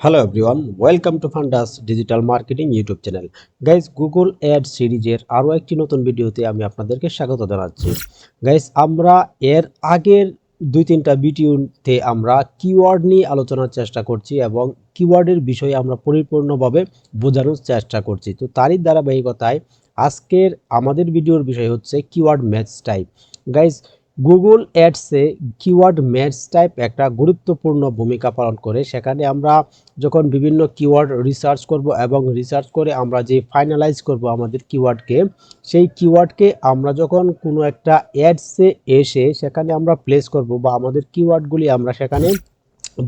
Hello everyone welcome to Fundas digital marketing YouTube channel guys Google ad সিরিজের আরও একটি নতুন ভিডিওতে আমি আপনাদেরকে স্বাগত জানাচ্ছি। গাইজ আমরা এর আগের দুই তিনটা ভিডিওতে আমরা কিওয়ার্ড নিয়ে আলোচনার চেষ্টা করছি এবং কিওয়ার্ডের বিষয়ে আমরা পরিপূর্ণভাবে বোঝানোর চেষ্টা করছি। তো তারই ধারাবাহিকতায় আজকের আমাদের ভিডিওর বিষয় হচ্ছে keyword match type guys Google অ্যাডসে keyword match type একটা গুরুত্বপূর্ণ ভূমিকা পালন করে। সেখানে আমরা যখন বিভিন্ন কিওয়ার্ড রিসার্চ করব এবং রিসার্চ করে আমরা যে ফাইনালাইজ করব আমাদের কিওয়ার্ডকে সেই কিওয়ার্ডকে আমরা যখন কোনো একটা অ্যাডসে এসে সেখানে আমরা প্লেস করব বা আমাদের কিওয়ার্ডগুলি আমরা সেখানে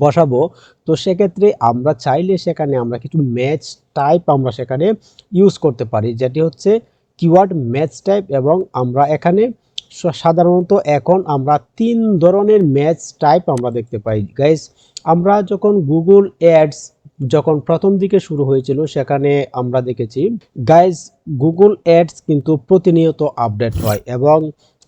বসাবো, তো সেক্ষেত্রে আমরা চাইলে সেখানে আমরা কিছু ম্যাচ টাইপ আমরা সেখানে ইউজ করতে পারি, যেটি হচ্ছে কিওয়ার্ড ম্যাচ টাইপ এবং আমরা এখানে সাধারণত এখন আমরা তিন ধরনের ম্যাচ টাইপ আমরা দেখতে পাই। গাইস আমরা যখন গুগল অ্যাডস যখন প্রথম দিকে শুরু হয়েছিল, সেখানে আমরা দেখেছি গাইস গুগল অ্যাডস কিন্তু প্রতিনিয়ত আপডেট হয় এবং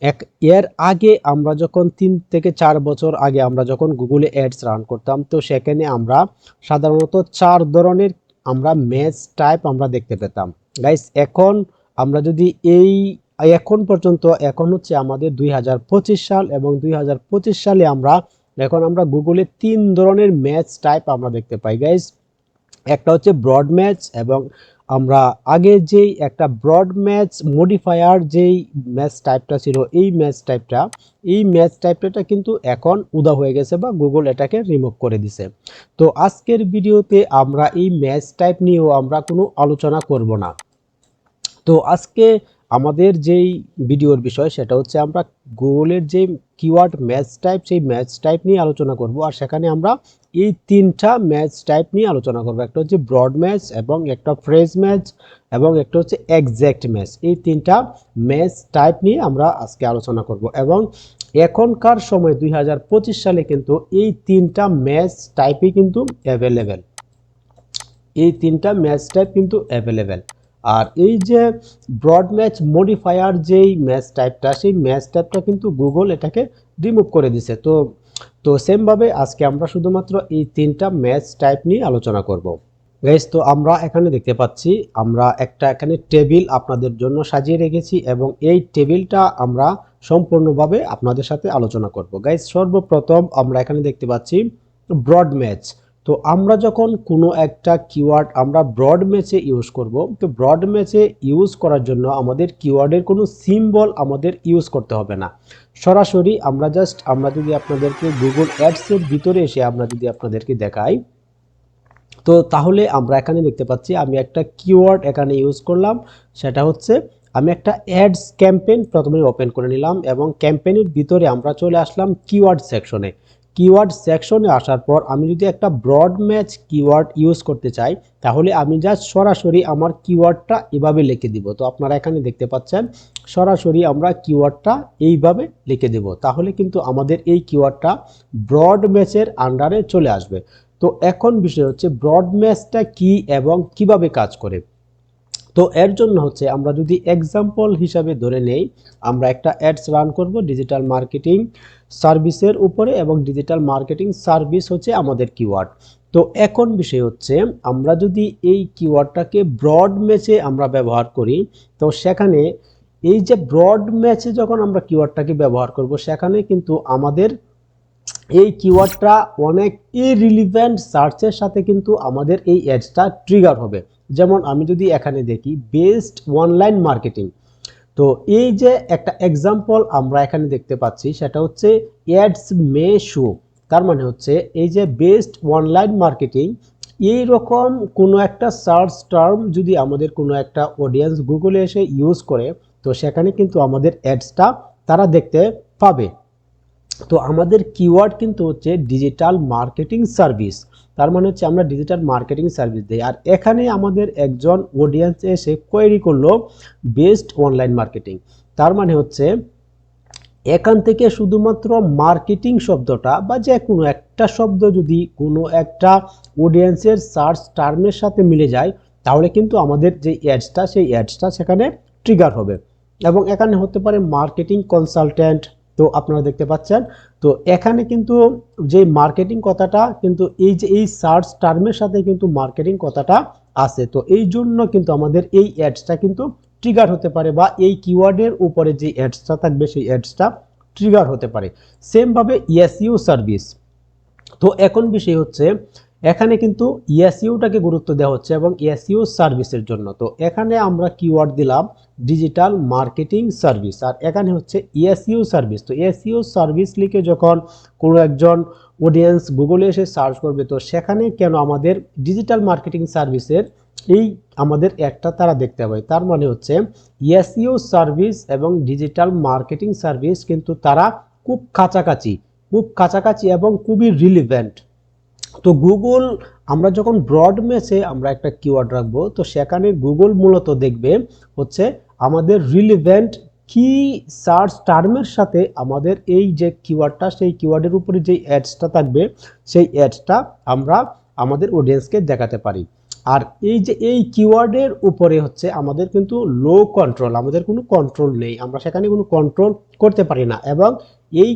এক, এর আগে আমরা যখন তিন থেকে চার বছর আগে আমরা যখন গুগলে অ্যাডস রান করতাম, তো সেখানে আমরা সাধারণত চার ধরনের আমরা ম্যাচ টাইপ আমরা দেখতে পেতাম। গাইস এখন আমরা যদি এই এখন পর্যন্ত, এখন হচ্ছে আমাদের দুই হাজার পঁচিশ সাল এবং দুই হাজার পঁচিশ সালে আমরা, এখন আমরা গুগলে তিন ধরনের ম্যাচ টাইপ আমরা দেখতে পাই। গাইজ একটা হচ্ছে ব্রড ম্যাচ এবং আমরা আগে যেই একটা ব্রড ম্যাচ মডিফায়ার যেই ম্যাচ টাইপটা ছিল, এই ম্যাচ টাইপটা এই ম্যাচ টাইপটা কিন্তু এখন উদা হয়ে গেছে বা গুগল এটাকে রিমুভ করে দিছে। তো আজকের ভিডিওতে আমরা এই ম্যাচ টাইপ নিয়েও আমরা কোনো আলোচনা করব না। তো আজকে আমাদের যেই ভিডিওর বিষয় সেটা হচ্ছে আমরা গুগলের যে কিওয়ার্ড ম্যাচ টাইপ সেই ম্যাচ টাইপ নিয়ে আলোচনা করব আর সেখানে আমরা এই তিনটা ম্যাচ টাইপ নিয়ে আলোচনা করব। একটা হচ্ছে ব্রড ম্যাচ এবং একটা ফ্রেজ ম্যাচ এবং একটা হচ্ছে এক্স্যাক্ট ম্যাচ এই তিনটা ম্যাচ টাইপ নিয়ে আমরা আজকে আলোচনা করব এবং এখনকার সময় দুই হাজার পঁচিশ সালে কিন্তু এই তিনটা ম্যাচ টাইপই কিন্তু অ্যাভেলেবেল এই তিনটা ম্যাচ টাইপ কিন্তু অ্যাভেলেবেল আর এই যে ব্রড ম্যাচ মডিফায়ার যেই ম্যাচ টাইপটা সেই ম্যাচ টাইপটা কিন্তু গুগল এটাকে রিমুভ করে দিছে। তো তো সেমভাবে আজকে আমরা শুধুমাত্র এই তিনটা ম্যাচ টাইপ নিয়ে আলোচনা করব। গাইস তো আমরা এখানে দেখতে পাচ্ছি, আমরা একটা এখানে টেবিল আপনাদের জন্য সাজিয়ে রেখেছি এবং এই টেবিলটা আমরা সম্পূর্ণভাবে আপনাদের সাথে আলোচনা করব। গাইস সর্বপ্রথম আমরা এখানে দেখতে পাচ্ছি ব্রড ম্যাচ তো আমরা যখন কোনো একটা কিওয়ার্ড আমরা ব্রড ম্যাচে ইউজ করব, তো ব্রড ম্যাচে ইউজ করার জন্য আমাদের কিওয়ার্ডের কোনো সিম্বল আমাদের ইউজ করতে হবে না। সরাসরি আমরা জাস্ট আমরা যদি আপনাদেরকে গুগল অ্যাডসের ভিতরে এসে আমরা যদি আপনাদেরকে দেখাই, তো তাহলে আমরা এখানে দেখতে পাচ্ছি আমি একটা কিওয়ার্ড এখানে ইউজ করলাম, সেটা হচ্ছে আমি একটা অ্যাডস ক্যাম্পেইন প্রথমে ওপেন করে নিলাম এবং ক্যাম্পেইনের ভিতরে আমরা চলে আসলাম কিওয়ার্ড সেকশনে কিওয়ার্ড সেকশনে আসার পর আমি যদি একটা ব্রড ম্যাচ কিওয়ার্ড ইউজ করতে চাই, তাহলে আমি জাস্ট সরাসরি আমার কিওয়ার্ডটা এভাবে লিখে দিব। তো আপনারা এখানে দেখতে পাচ্ছেন, সরাসরি আমরা কিওয়ার্ডটা এইভাবে লিখে দেব। তাহলে কিন্তু আমাদের এই কিওয়ার্ডটা ব্রড ম্যাচের আন্ডারে চলে আসবে। তো এখন বিষয় হচ্ছে ব্রড ম্যাচটা কি এবং কীভাবে কাজ করে? তো এর জন্য হচ্ছে আমরা যদি এক্সাম্পল হিসাবে ধরে নেই, আমরা একটা অ্যাডস রান করব ডিজিটাল মার্কেটিং সার্ভিসের উপরে এবং ডিজিটাল মার্কেটিং সার্ভিস হচ্ছে আমাদের কিওয়ার্ড তো এখন বিষয় হচ্ছে আমরা যদি এই কিওয়ার্ডটাকে ব্রড ম্যাচে আমরা ব্যবহার করি, তো সেখানে এই যে ব্রড ম্যাচে যখন আমরা কিওয়ার্ডটাকে ব্যবহার করব, সেখানে কিন্তু আমাদের এই কিওয়ার্ডটা অনেক ইরিলিভেন্ট সার্চের সাথে কিন্তু আমাদের এই অ্যাডসটা ট্রিগার হবে। যেমন আমি যদি এখানে দেখি বেস্ট অনলাইন মার্কেটিং তো এই যে একটা এক্সাম্পল আমরা এখানে দেখতে পাচ্ছি, সেটা হচ্ছে অ্যাডস মে শো তার মানে হচ্ছে এই যে বেস্ট অনলাইন মার্কেটিং এই রকম কোনো একটা সার্চ টার্ম যদি আমাদের কোনো একটা অডিয়েন্স গুগলে এসে ইউজ করে, তো সেখানে কিন্তু আমাদের অ্যাডসটা তারা দেখতে পাবে। তো আমাদের কিওয়ার্ড কিন্তু হচ্ছে ডিজিটাল মার্কেটিং সার্ভিস তার মানে হচ্ছে আমরা ডিজিটাল মার্কেটিং সার্ভিস দিই। আর এখানে আমাদের একজন অডিয়েন্স এসে কোয়েরি করল বেস্ট অনলাইন মার্কেটিং তার মানে হচ্ছে এখান থেকে শুধুমাত্র মার্কেটিং শব্দটা বা যে কোনো একটা শব্দ যদি কোনো একটা অডিয়েন্সের সার্চ টার্মের সাথে মিলে যায়, তাহলে কিন্তু আমাদের যে অ্যাডসটা সেই অ্যাডসটা সেখানে ট্রিগার হবে। এবং এখানে হতে পারে মার্কেটিং কনসালট্যান্ট তো আপনারা দেখতে পাচ্ছেন। তো এখানে কিন্তু যে মার্কেটিং কথাটা, কিন্তু এই যে এই সার্চ টার্মের সাথে কিন্তু মার্কেটিং কথাটা আছে। তো এই জন্য কিন্তু আমাদের এই অ্যাডসটা কিন্তু ট্রিগার হতে পারে বা এই কিওয়ার্ডের উপরে যে অ্যাডসটা থাকবে, সেই অ্যাডসটা ট্রিগার হতে পারে। সেমভাবে ইএসইউ সার্ভিস তো এখন বিষয় হচ্ছে এখানে কিন্তু ইএসইউটাকে গুরুত্ব দেওয়া হচ্ছে এবং ইএসইউ সার্ভিসের জন্য। তো এখানে আমরা কিওয়ার্ড দিলাম ডিজিটাল মার্কেটিং সার্ভিস আর এখানে হচ্ছে ইএসইউ সার্ভিস তো ইএসইউ সার্ভিস লিখে যখন কোনো একজন অডিয়েন্স গুগলে এসে সার্চ করবে, তো সেখানে কেন আমাদের ডিজিটাল মার্কেটিং সার্ভিসের এই আমাদের একটা তারা দেখতে পাবে তার মানে হচ্ছে ইএসইউ সার্ভিস এবং ডিজিটাল মার্কেটিং সার্ভিস কিন্তু তারা খুব কাছাকাছি খুব কাছাকাছি এবং খুবই রিলিভেন্ট তো গুগল আমরা যখন ব্রড ম্যাচে আমরা একটা কিওয়ার্ড রাখব, তো সেখানে গুগল মূলত দেখবে হচ্ছে আমাদের রিলিভেন্ট কি সার্চ টার্মের সাথে আমাদের এই যে কিওয়ার্ডটা সেই কিওয়ার্ডের উপরে যেই অ্যাডসটা থাকবে, সেই অ্যাডসটা আমরা আমাদের অডিয়েন্সকে দেখাতে পারি। আর এই যে এই কিওয়ার্ডের উপরে হচ্ছে আমাদের কিন্তু লো কন্ট্রোল আমাদের কোনো কন্ট্রোল নেই। আমরা সেখানে কোনো কন্ট্রোল করতে পারি না। এবং এই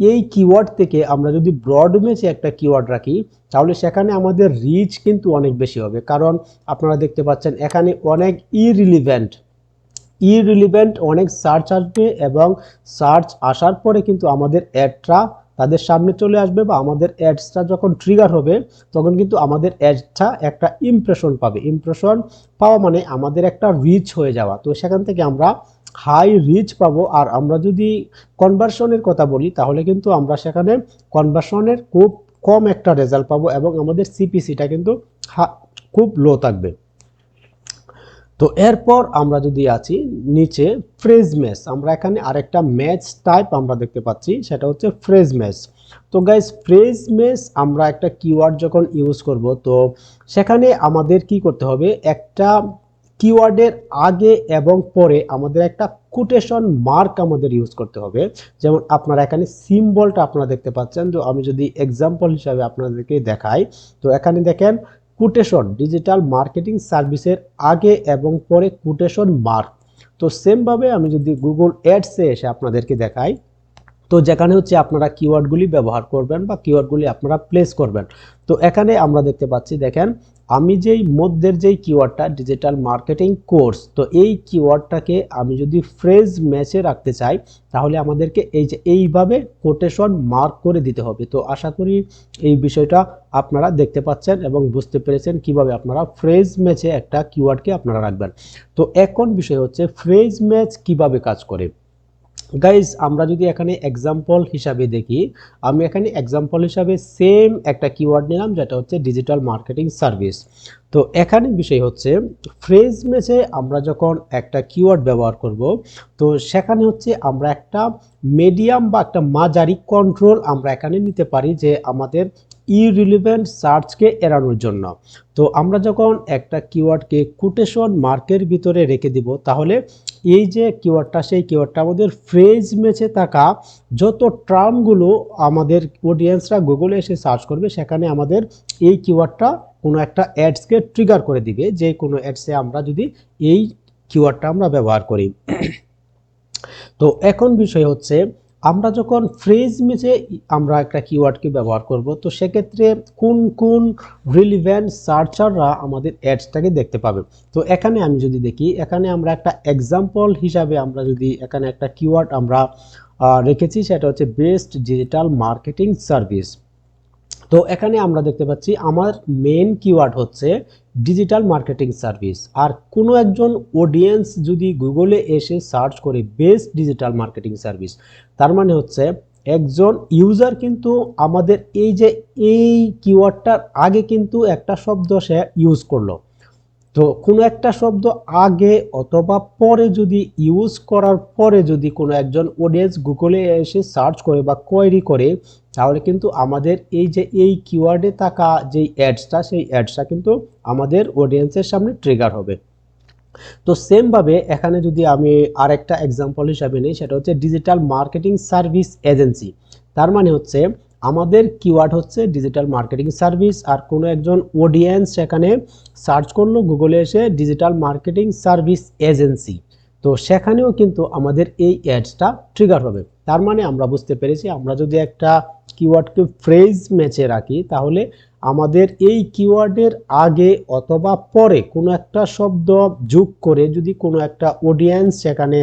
এই কিওয়ার্ড থেকে আমরা যদি ব্রড মেচে একটা কিওয়ার্ড রাখি, তাহলে সেখানে আমাদের রিচ কিন্তু অনেক বেশি হবে। কারণ আপনারা দেখতে পাচ্ছেন, এখানে অনেক ইরিলিভেন্ট ইরিলিভেন্ট অনেক সার্চ আসবে এবং সার্চ আসার পরে কিন্তু আমাদের অ্যাডটা তাদের সামনে চলে আসবে বা আমাদের অ্যাডসটা যখন ট্রিগার হবে, তখন কিন্তু আমাদের অ্যাডটা একটা ইমপ্রেশন পাবে। ইমপ্রেশন পাওয়া মানে আমাদের একটা রিচ হয়ে যাওয়া। তো সেখান থেকে আমরা হাই রিচ পাবো। আর আমরা যদি কনভার্সনের কথা বলি, তাহলে কিন্তু আমরা সেখানে কনভার্সনের খুব কম একটা রেজাল্ট পাবো এবং আমাদের সিপিসিটা কিন্তু খুব লো থাকবে। তো এরপর আমরা যদি আছি নিচে ফ্রেজ ম্যাচ আমরা এখানে আরেকটা ম্যাচ টাইপ আমরা দেখতে পাচ্ছি, সেটা হচ্ছে ফ্রেজ ম্যাচ তো গাইজ ফ্রেজ ম্যাচ আমরা একটা কিওয়ার্ড যখন ইউজ করব, তো সেখানে আমাদের কি করতে হবে? একটা কিওয়ার্ডের আগে এবং পরে আমাদের একটা কোটেশন মার্ক আমাদের ইউজ করতে হবে। যেমন আপনারা এখানে সিম্বলটা আপনারা দেখতে পাচ্ছেন। তো আমি যদি এক্সাম্পল হিসাবে আপনাদেরকে দেখাই, তো এখানে দেখেন কোটেশন ডিজিটাল মার্কেটিং সার্ভিসের আগে এবং পরে কোটেশন মার্ক তো সেমভাবে আমি যদি গুগল অ্যাডসে এসে আপনাদেরকে দেখাই তো যেখানে হচ্ছে আপনারা কিওয়ার্ডগুলি ব্যবহার করবেন বা কিওয়ার্ডগুলি আপনারা প্লেস করবেন। তো এখানে আমরা দেখতে পাচ্ছি, দেখেন, আমি যেই মধ্যের যেই কিওয়ার্ডটা ডিজিটাল মার্কেটিং কোর্স তো এই কিওয়ার্ডটাকে আমি যদি ফ্রেজ ম্যাচে রাখতে চাই, তাহলে আমাদেরকে এই যে এইভাবে কোটেশন মার্ক করে দিতে হবে। তো আশা করি এই বিষয়টা আপনারা দেখতে পাচ্ছেন এবং বুঝতে পেরেছেন কীভাবে আপনারা ফ্রেজ ম্যাচে একটা কিওয়ার্ডকে আপনারা রাখবেন। তো এখন বিষয় হচ্ছে ফ্রেজ ম্যাচ কীভাবে কাজ করে? গাইজ আমরা যদি এখানে এক্সাম্পল হিসাবে দেখি, আমি এখানে এক্সাম্পল হিসাবে সেম একটা কিওয়ার্ড নিলাম, যেটা হচ্ছে ডিজিটাল মার্কেটিং সার্ভিস তো এখানে বিষয় হচ্ছে ফ্রেজ মেসে আমরা যখন একটা কিওয়ার্ড ব্যবহার করব, তো সেখানে হচ্ছে আমরা একটা মিডিয়াম বা একটা মাঝারি কন্ট্রোল আমরা এখানে নিতে পারি যে আমাদের ইরিলিভেন্ট সার্চকে এড়ানোর জন্য। তো আমরা যখন একটা কিওয়ার্ডকে কোটেশন মার্কের ভিতরে রেখে দিব, তাহলে এই যে কিওয়ার্ডটা সেই কিওয়ার্ডটা আমাদের ফ্রেজ ম্যাচে থাকা যত টার্মগুলো আমাদের অডিয়েন্সরা গুগলে এসে সার্চ করবে, সেখানে আমাদের এই কিওয়ার্ডটা কোনো একটা অ্যাডসকে ট্রিগার করে দিবে। যে কোনো অ্যাডসে আমরা যদি এই কিওয়ার্ডটা আমরা ব্যবহার করি। তো এখন বিষয় হচ্ছে আমরা যখন ফ্রেজ মিছে আমরা একটা কিওয়ার্ডকে ব্যবহার করব, তো সেক্ষেত্রে কোন কোন রিলিভেন্ট সার্চাররা আমাদের অ্যাডসটাকে দেখতে পাবে? তো এখানে আমি যদি দেখি, এখানে আমরা একটা এক্সাম্পল হিসাবে আমরা যদি এখানে একটা কিওয়ার্ড আমরা রেখেছি, সেটা হচ্ছে বেস্ট ডিজিটাল মার্কেটিং সার্ভিস তো এখানে আমরা দেখতে পাচ্ছি আমার মেন কিওয়ার্ড হচ্ছে ডিজিটাল মার্কেটিং সার্ভিস আর কোনো একজন অডিয়েন্স যদি গুগলে এসে সার্চ করে বেস্ট ডিজিটাল মার্কেটিং সার্ভিস তার মানে হচ্ছে একজন ইউজার কিন্তু আমাদের এই যে এই কিওয়ার্ডটার আগে কিন্তু একটা শব্দ সে ইউজ করল। তো কোনো একটা শব্দ আগে অথবা পরে যদি ইউজ করার পরে যদি কোনো একজন অডিয়েন্স গুগলে এসে সার্চ করে বা কোয়েরি করে, তাহলে কিন্তু আমাদের এই যে এই কিওয়ার্ডে থাকা যেই অ্যাডসটা সেই অ্যাডসটা কিন্তু আমাদের অডিয়েন্সের সামনে ট্রিগার হবে। তো সেমভাবে এখানে যদি আমি আরেকটা এক্সাম্পল হিসাবে নিই, সেটা হচ্ছে ডিজিটাল মার্কেটিং সার্ভিস এজেন্সি তার মানে হচ্ছে আমাদের কিওয়ার্ড হচ্ছে ডিজিটাল মার্কেটিং সার্ভিস আর কোনো একজন অডিয়েন্স সেখানে সার্চ করল গুগলে এসে ডিজিটাল মার্কেটিং সার্ভিস এজেন্সি তো সেখানেও কিন্তু আমাদের এই অ্যাডসটা ট্রিগার হবে। তার মানে আমরা বুঝতে পেরেছি, আমরা যদি একটা কিওয়ার্ডকে ফ্রেজ ম্যাচে রাখি, তাহলে আমাদের এই কিওয়ার্ডের আগে অথবা পরে কোনো একটা শব্দ যোগ করে যদি কোনো একটা অডিয়েন্স সেখানে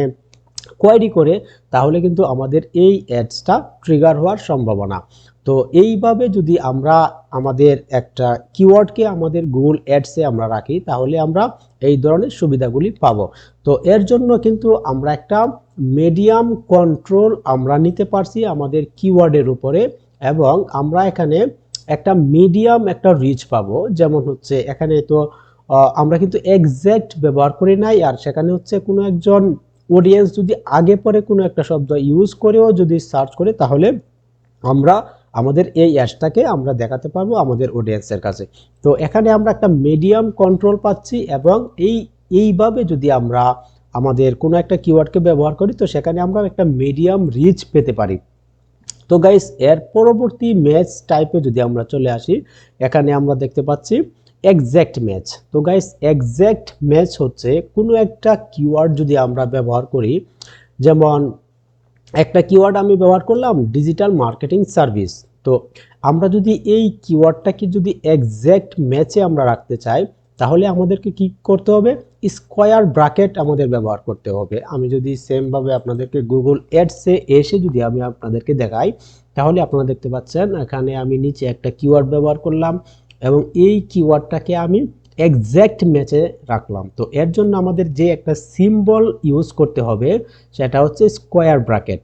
কোয়ারি করে, তাহলে কিন্তু আমাদের এই অ্যাডসটা ট্রিগার হওয়ার সম্ভাবনা। তো এইভাবে যদি আমরা আমাদের একটা কিওয়ার্ডকে আমাদের গুগল অ্যাডসে আমরা রাখি, তাহলে আমরা এই ধরনের সুবিধাগুলি পাব। তো এর জন্য কিন্তু আমরা একটা মিডিয়াম কন্ট্রোল আমরা নিতে পারছি আমাদের কিওয়ার্ডের উপরে এবং আমরা এখানে একটা মিডিয়াম একটা রিচ পাবো। যেমন হচ্ছে এখানে তো আমরা কিন্তু এক্স্যাক্ট ব্যবহার করি নাই আর সেখানে হচ্ছে কোনো একজন অডিয়েন্স যদি আগে পরে কোনো একটা শব্দ ইউজ করেও যদি সার্চ করে, তাহলে আমরা আমাদের এই অ্যাডসটাকে আমরা দেখাতে পারব আমাদের অডিয়েন্সের কাছে। তো এখানে আমরা একটা মিডিয়াম কন্ট্রোল পাচ্ছি এবং এই, এইভাবে যদি আমরা আমাদের কোনো একটা কিওয়ার্ডকে ব্যবহার করি, তো সেখানে আমরা একটা মিডিয়াম রিচ পেতে পারি। তো গাইস এর পরবর্তী ম্যাচ টাইপে যদি আমরা চলে আসি, এখানে আমরা দেখতে পাচ্ছি এক্স্যাক্ট ম্যাচ তো গাইস এক্স্যাক্ট ম্যাচ হচ্ছে কোনো একটা কিওয়ার্ড যদি আমরা ব্যবহার করি, যেমন একটা কিওয়ার্ড আমি ব্যবহার করলাম ডিজিটাল মার্কেটিং সার্ভিস তো আমরা যদি এই কিওয়ার্ডটাকে যদি এক্স্যাক্ট ম্যাচে আমরা রাখতে চাই, তাহলে আমাদেরকে কি করতে হবে? স্কোয়ার ব্র্যাকেট আমাদের ব্যবহার করতে হবে। আমি যদি সেমভাবে আপনাদেরকে গুগল অ্যাডসে এসে যদি আমি আপনাদেরকে দেখাই, তাহলে আপনারা দেখতে পাচ্ছেন, এখানে আমি নিচে একটা কিওয়ার্ড ব্যবহার করলাম এবং এই কিওয়ার্ডটাকে আমি এক্স্যাক্ট ম্যাচে রাখলাম। তো এর জন্য আমাদের যে একটা সিম্বল ইউজ করতে হবে, সেটা হচ্ছে স্কোয়ার ব্র্যাকেট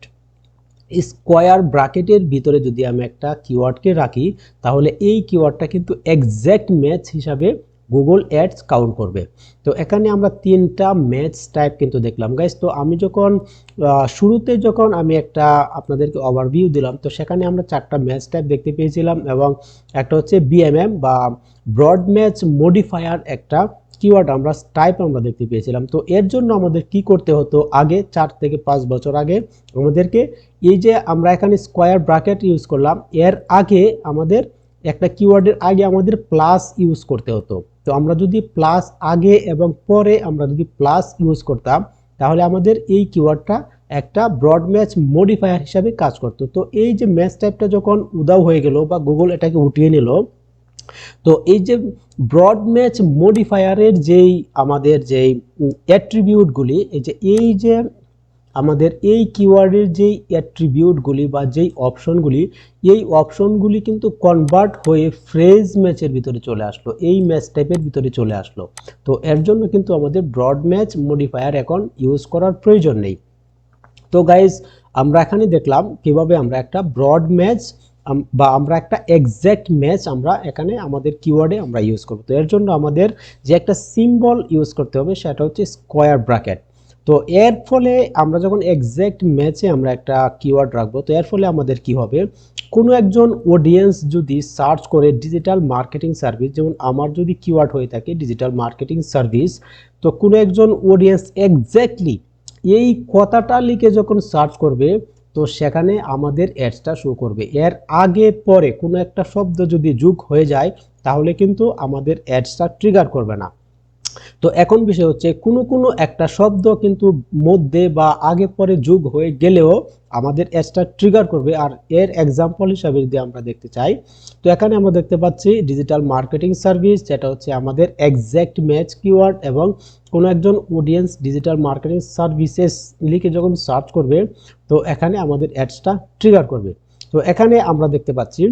স্কোয়ার ব্র্যাকেটের ভিতরে যদি আমি একটা কিওয়ার্ডকে রাখি, তাহলে এই কিওয়ার্ডটা কিন্তু এক্স্যাক্ট ম্যাচ হিসাবে গুগল অ্যাডস কাউন্ট করবে। তো এখানে আমরা তিনটা ম্যাচ টাইপ কিন্তু দেখলাম। গাইস তো আমি যখন শুরুতে যখন আমি একটা আপনাদেরকে ওভারভিউ দিলাম, তো সেখানে আমরা চারটা ম্যাচ টাইপ দেখতে পেয়েছিলাম এবং একটা হচ্ছে বিএমএম বা ব্রড ম্যাচ মডিফায়ার একটা কিওয়ার্ড আমরা টাইপ আমরা দেখতে পেয়েছিলাম। তো এর জন্য আমাদের কি করতে হতো? আগে চার থেকে পাঁচ বছর আগে আমাদেরকে এই যে আমরা এখানে স্কোয়ার ব্র্যাকেট ইউজ করলাম, এর আগে আমাদের একটা কিওয়ার্ডের আগে আমাদের প্লাস ইউজ করতে হতো। তো আমরা যদি প্লাস আগে এবং পরে আমরা যদি প্লাস ইউজ করতাম, তাহলে আমাদের এই কিওয়ার্ডটা একটা ব্রড ম্যাচ মডিফায়ার হিসাবে কাজ করতো। তো এই যে ম্যাচ টাইপটা যখন উদাও হয়ে গেল বা গুগল এটাকে উঠিয়ে নিল, তো এই যে ব্রড ম্যাচ মডিফায়ারের যেই আমাদের যেই অ্যাট্রিবিউটগুলি এই যে এই যে আমাদের এই কিওয়ার্ডের যেই অ্যাট্রিবিউটগুলি বা যেই অপশনগুলি এই অপশনগুলি কিন্তু কনভার্ট হয়ে ফ্রেজ ম্যাচের ভিতরে চলে আসলো, এই ম্যাচ টাইপের ভিতরে চলে আসলো। তো এর জন্য কিন্তু আমাদের ব্রড ম্যাচ মডিফায়ার এখন ইউজ করার প্রয়োজন নেই। তো গাইজ আমরা এখানে দেখলাম কীভাবে আমরা একটা ব্রড ম্যাচ বা আমরা একটা এক্স্যাক্ট ম্যাচ আমরা এখানে আমাদের কিওয়ার্ডে আমরা ইউজ করব। তো এর জন্য আমাদের যে একটা সিম্বল ইউজ করতে হবে, সেটা হচ্ছে স্কোয়ার ব্র্যাকেট তো এর ফলে আমরা যখন এক্স্যাক্ট ম্যাচে আমরা একটা কিওয়ার্ড রাখব, তো এর ফলে আমাদের কি হবে? কোনো একজন অডিয়েন্স যদি সার্চ করে ডিজিটাল মার্কেটিং সার্ভিস যেমন আমার যদি কিওয়ার্ড হয়ে থাকে ডিজিটাল মার্কেটিং সার্ভিস তো কোনো একজন অডিয়েন্স এক্স্যাক্টলি এই কথাটা লিখে যখন সার্চ করবে, তো সেখানে আমাদের অ্যাডসটা শো করবে। এর আগে পরে কোনো একটা শব্দ যদি যোগ হয়ে যায়, তাহলে কিন্তু আমাদের অ্যাডসটা ট্রিগার করবে না। তো এখন বিষয় হচ্ছে কোনো কোনো একটা শব্দ কিন্তু মধ্যে বা আগে পরে যোগ হয়ে গেলেও আমাদের অ্যাডসটা ট্রিগার করবে। আর এর এক্সাম্পল হিসাবে যদি আমরা দেখতে চাই, তো এখানে আমরা দেখতে পাচ্ছি ডিজিটাল মার্কেটিং সার্ভিস যেটা হচ্ছে আমাদের এক্স্যাক্ট ম্যাচ কিওয়ার্ড এবং কোনো একজন অডিয়েন্স ডিজিটাল মার্কেটিং সার্ভিসেস লিখে যখন সার্চ করবে, তো এখানে আমাদের অ্যাডসটা ট্রিগার করবে। তো এখানে আমরা দেখতে পাচ্ছি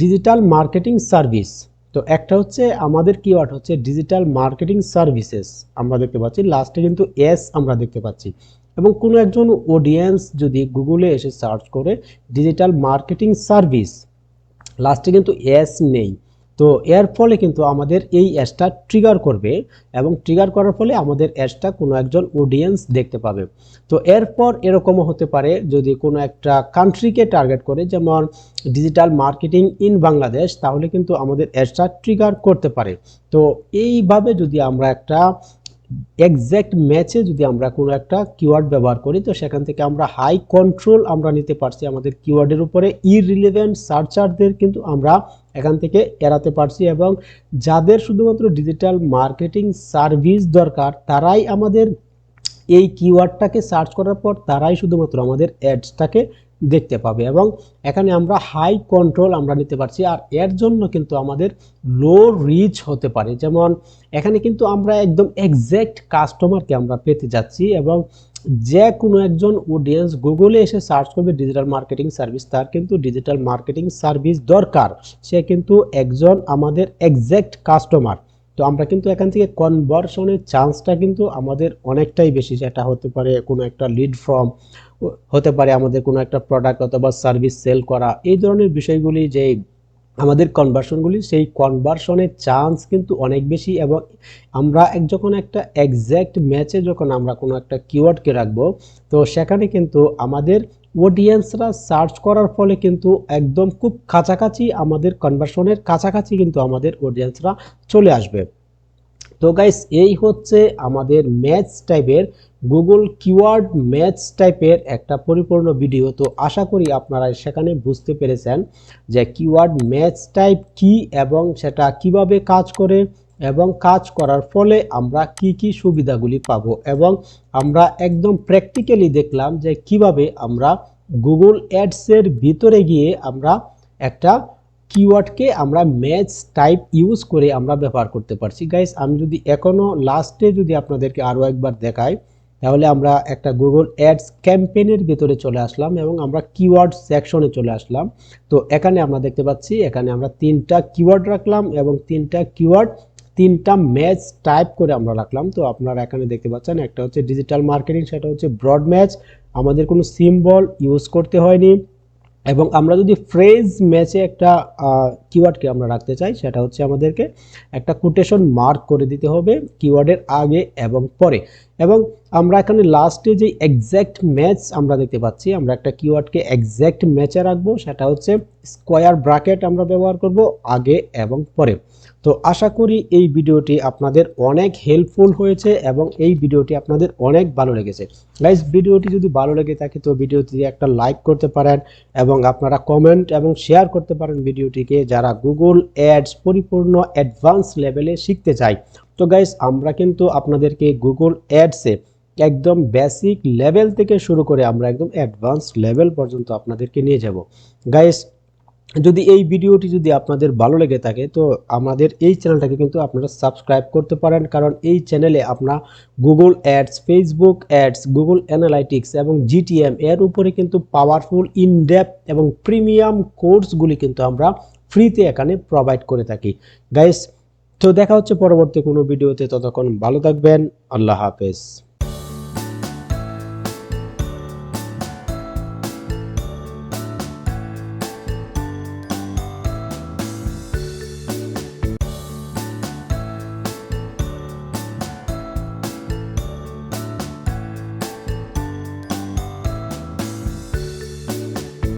ডিজিটাল মার্কেটিং সার্ভিস তো একটা হচ্ছে আমাদের কিওয়ার্ড হচ্ছে ডিজিটাল মার্কেটিং সার্ভিসেস আমরা দেখতে পাচ্ছি। লাস্টে কিন্তু এস আমরা দেখতে পাচ্ছি। এবং কোনো একজন অডিয়েন্স যদি গুগলে এসে সার্চ করে ডিজিটাল মার্কেটিং সার্ভিস লাস্টে কিন্তু এস নেই। তো এর ফলে কিন্তু আমাদের এই অ্যাডসটা ট্রিগার করবে এবং ট্রিগার করার ফলে আমাদের অ্যাডসটা কোনো একজন অডিয়েন্স দেখতে পাবে। তো এরপর এরকমও হতে পারে যদি কোনো একটা কান্ট্রিকে টার্গেট করে, যেমন ডিজিটাল মার্কেটিং ইন বাংলাদেশ তাহলে কিন্তু আমাদের অ্যাডসটা ট্রিগার করতে পারে। তো এইভাবে যদি আমরা একটা এক্স্যাক্ট ম্যাচে যদি আমরা কোনো একটা কিওয়ার্ড ব্যবহার করি, তো সেখান থেকে আমরা হাই কন্ট্রোল আমরা নিতে পারছি আমাদের কিওয়ার্ডের উপরে। ইরিলেভেন্ট সার্চারদের কিন্তু আমরা এখান থেকে এড়াতে পারছি এবং যাদের শুধুমাত্র ডিজিটাল মার্কেটিং সার্ভিস দরকার, তারাই আমাদের এই কিওয়ার্ডটাকে সার্চ করার পর তারাই শুধুমাত্র আমাদের অ্যাডসটাকে দেখতে পাবে এবং এখানে আমরা হাই কন্ট্রোল আমরা নিতে পারছি আর এর জন্য কিন্তু আমাদের লো রিচ হতে পারে। যেমন এখানে কিন্তু আমরা একদম এক্স্যাক্ট কাস্টমারকে আমরা পেতে যাচ্ছি এবং যে কোনো একজন অডিয়েন্স গুগলে এসে সার্চ করবে ডিজিটাল মার্কেটিং সার্ভিস তার কিন্তু ডিজিটাল মার্কেটিং সার্ভিস দরকার। সে কিন্তু একজন আমাদের এক্স্যাক্ট কাস্টমার তো আমরা কিন্তু এখান থেকে কনভার্সনের চান্সটা কিন্তু আমাদের অনেকটাই বেশি। যেটা হতে পারে কোনো একটা লিড ফর্ম হতে পারে আমাদের কোনো একটা প্রোডাক্ট অথবা সার্ভিস সেল করা। এই ধরনের বিষয়গুলি যে আমাদের কনভার্সনগুলি সেই কনভার্সনের চান্স কিন্তু অনেক বেশি এবং আমরা এক যখন একটা একজ্যাক্ট ম্যাচে যখন আমরা কোনো একটা কিওয়ার্ডকে রাখব, তো সেখানে কিন্তু আমাদের অডিয়েন্সরা সার্চ করার ফলে কিন্তু একদম খুব কাছাকাছি আমাদের কনভার্সনের কাছাকাছি কিন্তু আমাদের অডিয়েন্সরা চলে আসবে। তো গাইস এই হচ্ছে আমাদের ম্যাচ টাইপের গুগল কিওয়ার্ড ম্যাচ টাইপের একটা পরিপূর্ণ ভিডিও তো আশা করি আপনারা সেখানে বুঝতে পেরেছেন যে কিওয়ার্ড ম্যাচ টাইপ কি এবং সেটা কীভাবে কাজ করে এবং কাজ করার ফলে আমরা কি কি সুবিধাগুলি পাবো এবং আমরা একদম প্র্যাকটিক্যালি দেখলাম যে কীভাবে আমরা গুগল অ্যাডসের ভিতরে গিয়ে আমরা একটা কিওয়ার্ডকে আমরা ম্যাচ টাইপ ইউজ করে আমরা ব্যবহার করতে পারছি। গাইস আমি যদি এখনও লাস্টে যদি আপনাদেরকে আরও একবার দেখাই, তাহলে আমরা একটা গুগল অ্যাডস ক্যাম্পেইনের ভিতরে চলে আসলাম এবং আমরা কিওয়ার্ড সেকশনে চলে আসলাম। তো এখানে আমরা দেখতে পাচ্ছি, এখানে আমরা তিনটা কিওয়ার্ড রাখলাম এবং তিনটা কিওয়ার্ড তিনটা ম্যাচ টাইপ করে আমরা রাখলাম। তো আপনারা এখানে দেখতে পাচ্ছেন, একটা হচ্ছে ডিজিটাল মার্কেটিং সেটা হচ্ছে ব্রড ম্যাচ আমাদের কোনো সিম্বল ইউজ করতে হয়নি। এবং আমরা যদি ফ্রেজ ম্যাচে একটা কিওয়ার্ডকে আমরা রাখতে চাই, সেটা হচ্ছে আমাদেরকে একটা কোটেশন মার্ক করে দিতে হবে কিওয়ার্ডের আগে এবং পরে। এবং আমরা এখানে লাস্টে যে এক্স্যাক্ট ম্যাচ আমরা দেখতে পাচ্ছি, আমরা একটা কিওয়ার্ডকে এক্স্যাক্ট ম্যাচে রাখব, সেটা হচ্ছে স্কোয়ার ব্রাকেট আমরা ব্যবহার করব আগে এবং পরে। তো আশা করি এই ভিডিওটি আপনাদের অনেক হেল্পফুল হয়েছে এবং এই ভিডিওটি আপনাদের অনেক ভালো লেগেছে। গাইজ ভিডিওটি যদি ভালো লেগে থাকে তো ভিডিওটি একটা লাইক করতে পারেন এবং আপনারা কমেন্ট এবং শেয়ার করতে পারেন ভিডিওটিকে যারা গুগল অ্যাডস পরিপূর্ণ অ্যাডভান্স লেভেলে শিখতে চায়। তো গাইজ আমরা কিন্তু আপনাদেরকে গুগল অ্যাডসে একদম বেসিক লেভেল থেকে শুরু করে আমরা একদম অ্যাডভান্স লেভেল পর্যন্ত আপনাদেরকে নিয়ে যাব। গাইস যদি এই ভিডিওটি যদি আপনাদের ভালো লেগে থাকে, তো আমাদের এই চ্যানেলটাকে কিন্তু আপনারা সাবস্ক্রাইব করতে পারেন। কারণ এই চ্যানেলে আপনার Google ads Facebook ads Google analytics এবং জিটিএম এর উপরে কিন্তু পাওয়ারফুল ইনডেপ এবং প্রিমিয়াম কোর্সগুলি কিন্তু আমরা ফ্রিতে এখানে প্রোভাইড করে থাকি। গাইস তো দেখা হচ্ছে পরবর্তী কোনো ভিডিওতে। ততক্ষণ ভালো থাকবেন। আল্লাহ হাফেজ।